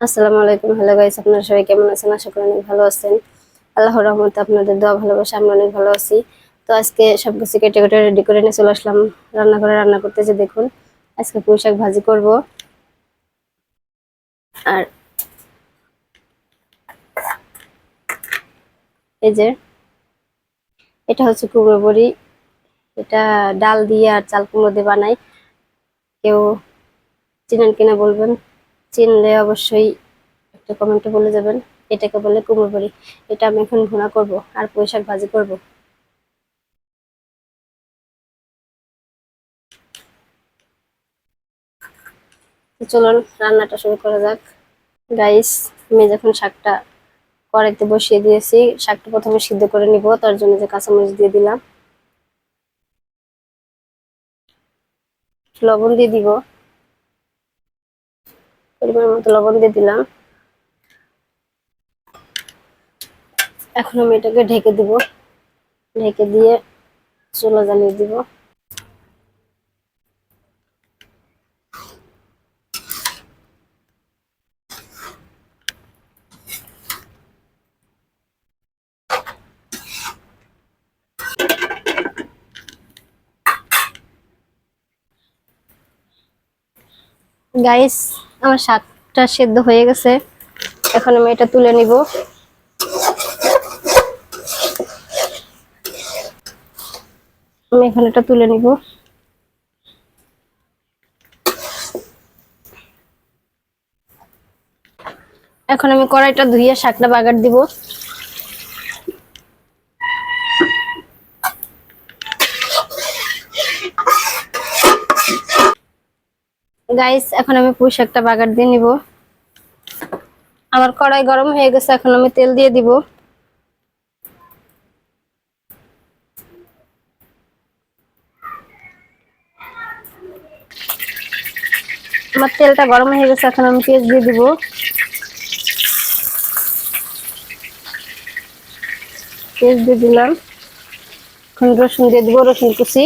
আসসালামু আলাইকুম। Hello guys আপনারা সবাই কেমন আছেন? আশা করি অনেক ভালো আছেন। আল্লাহর রহমতে আপনাদের দোয়া, ভালোবাসা, আমরা অনেক ভালো আছি। তো আজকে সব কিছু কেটে কেটে রেডি করে নিয়ে চলে আসলাম রান্নাঘরে। রান্না করতেছে দেখুন, আজকে পুঁই শাক ভাজি করব। আর এই যে, এটা হচ্ছে কুমড়ো বড়ি। এটা ডাল দিয়ে আর চাল কুমড়ো দিয়ে বানাই। কেউ চিনেন কিনা বলবেন? চিনলে অবশ্যই একটা কমেন্টে বলে যাবেন। এটাকে বলে কুমড়ো বড়ি এটা আমি এখন ভুনা করব, আর পুঁই ভাজি করব। চলুন, রান্নাটা শুরু করা যাক। গাইস আমি যখন শাকটা কড়াইতে বসিয়ে দিয়েছি, শাকটা প্রথমে সিদ্ধ করে নিব, তার জন্য যে কাঁচামরিচ দিয়ে দিলাম। লবণ দিয়ে দিব। পরিমাণ মতো লবণ দিয়ে দিলাম। এখন আমি এটাকে ঢেকে দিব। ঢেকে দিয়ে চুলা জ্বালিয়ে দিব। গাইস আমার শাকটা সেদ্ধ হয়ে গেছে। এখন আমি এটা তুলে নিব। আমি এখন এটা তুলে নিব। এখন আমি কড়াইটা ধুইয়ে শাকটা বাগার দিব। গাইস এখন আমি পুঁই শাকটা বাগার দিয়ে নিব। আমার কড়াই গরম হয়ে গেছে, এখন আমি তেল দিয়ে দিব। আমার তেলটা গরম হয়ে গেছে, এখন আমি পেঁয়াজ দিয়ে দিব। পেঁয়াজ দিয়ে দিলাম। এখন রসুন দিয়ে দিব, রসুন কুচি।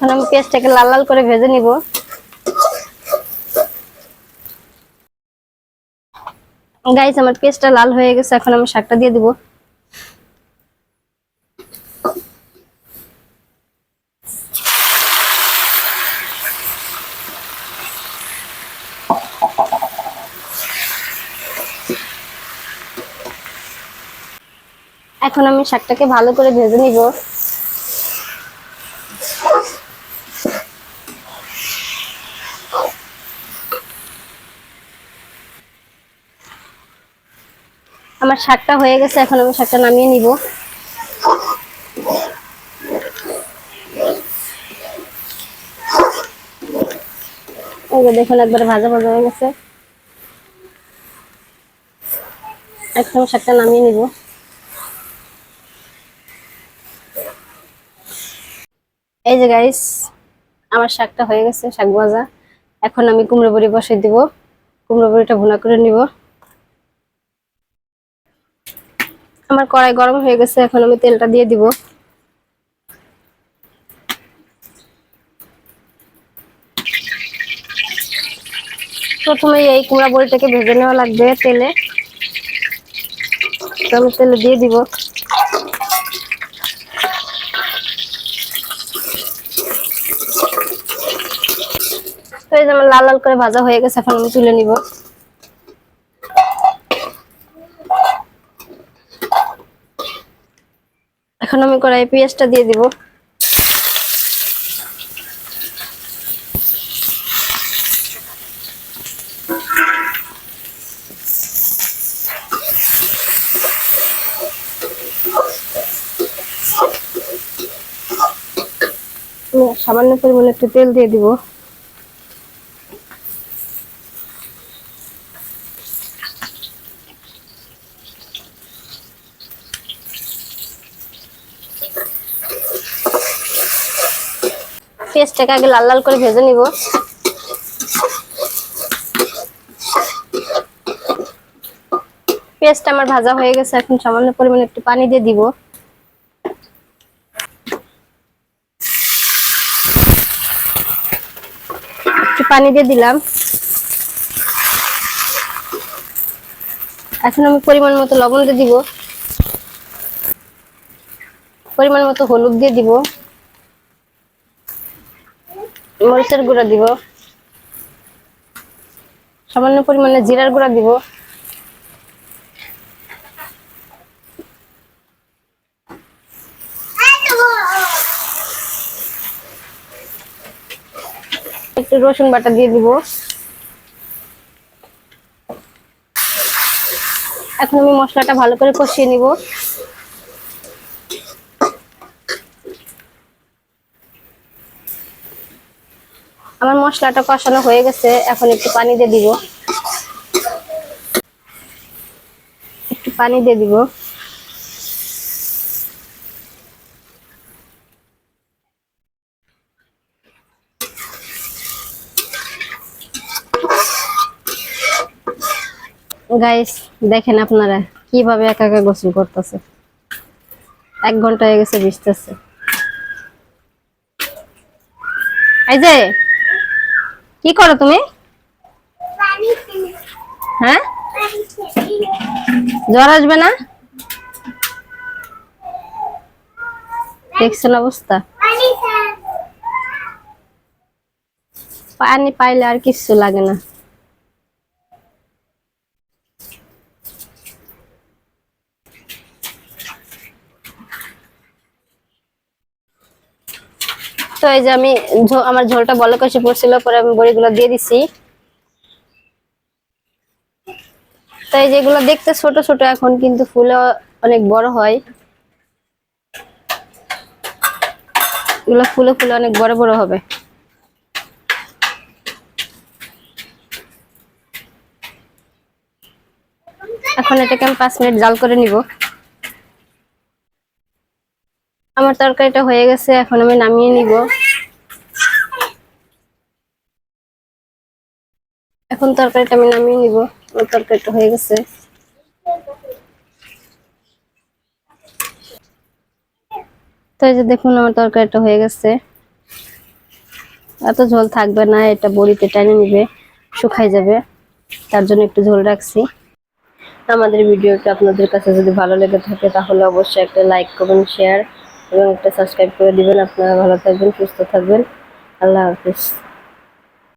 এখন আমি পেঁয়াজটাকে লাল লাল করে ভেজে নিব। গাইস আমার পেঁয়াজটা লাল হয়ে গেছে, এখন আমি শাকটা দিয়ে দিব। এখন আমি শাকটাকে ভালো করে ভেজে নিব। আমার শাকটা হয়ে গেছে, এখন আমি শাকটা নামিয়ে নিব। দেখুন, একবার ভাজা ভাজা হয়ে গেছে। আমি শাকটা নামিয়ে নিব। এই যে গাইস আমার শাকটা হয়ে গেছে, শাক ভাজা। এখন আমি কুমড়ো বড়ি বসিয়ে দিব। কুমড়ো বড়িটা ভুনা করে নিব। আমার কড়াই গরম হয়ে গেছে, এখন আমি তেলটা দিয়ে দিব। প্রথমে এই কুমড়া বড়িটাকে ভেজে নেওয়া লাগবে তেলে। আমি তেলে দিয়ে দিব। তো এই যে আমার লাল লাল করে ভাজা হয়ে গেছে, এখন আমি তুলে নিব। এখন আমি কড়াই পেঁয়াজটা দিয়ে দিব। সামান্য পরিমাণে একটু তেল দিয়ে দিব। পেঁয়াজটাকে আগে লাল লাল করে ভেজে নিব। পেস্ট আমার ভাজা হয়ে গেছে, এখন সামান্য পরিমাণে একটু পানি দিয়ে দিব। একটু পানি দিয়ে দিলাম। এখন আমি পরিমাণ মতো লবণ দিয়ে দিব। পরিমাণ মতো হলুদ দিয়ে দিব। মরিচের গুঁড়া দিব। সামান্য পরিমাণে জিরার গুঁড়া দিব। একটু রসুন বাটা দিয়ে দিব। এখন আমি মশলাটা ভালো করে কষিয়ে নিব। আমার মশলাটা কষানো হয়ে গেছে, এখন একটু পানি দিয়ে দিব। একটু পানি দিয়ে দিব। গাইস দেখেন আপনারা কীভাবে একা একা গোসল করতেছে। এক ঘণ্টা হয়ে গেছে ভিজতেছে। এই যে কি করো তুমি? হ্যাঁ? জ্বর আসবে না? দেখছেন অবস্থা? পানি পাইলে আর কিছু লাগে না। তো এই যে আমি আমার ঝোলটা বলক এসে পড়ছিল, পরে আমি বড়িগুলো দিয়ে দিছি। তো এই যেগুলো দেখতে ছোট ছোট, এখন কিন্তু ফুলে অনেক বড় হয়। এগুলো ফুলে ফুলে অনেক বড় বড় হবে। এখন এটাকে আমি পাঁচ মিনিট জাল করে নিব আমার তরকারিটা হয়ে গেছে, এখন আমি নামিয়ে নিব। এখন তরকারিটা আমি নামিয়ে নিব, আমার তরকারিটা হয়ে গেছে। তো এই যে দেখুন, আমার তরকারিটা হয়ে গেছে। এত ঝোল থাকবে না, এটা বড়িতে টেনে নিবে শুকাই যাবে। তার জন্য একটু ঝোল রাখছি। আমাদের ভিডিওটা আপনাদের কাছে যদি ভালো লেগে থাকে, তাহলে অবশ্যই একটা লাইক করবেন শেয়ার এবং একটা সাবস্ক্রাইব করে দিবেন। আপনারা ভালো থাকবেন সুস্থ থাকবেন। আল্লাহ হাফিজ।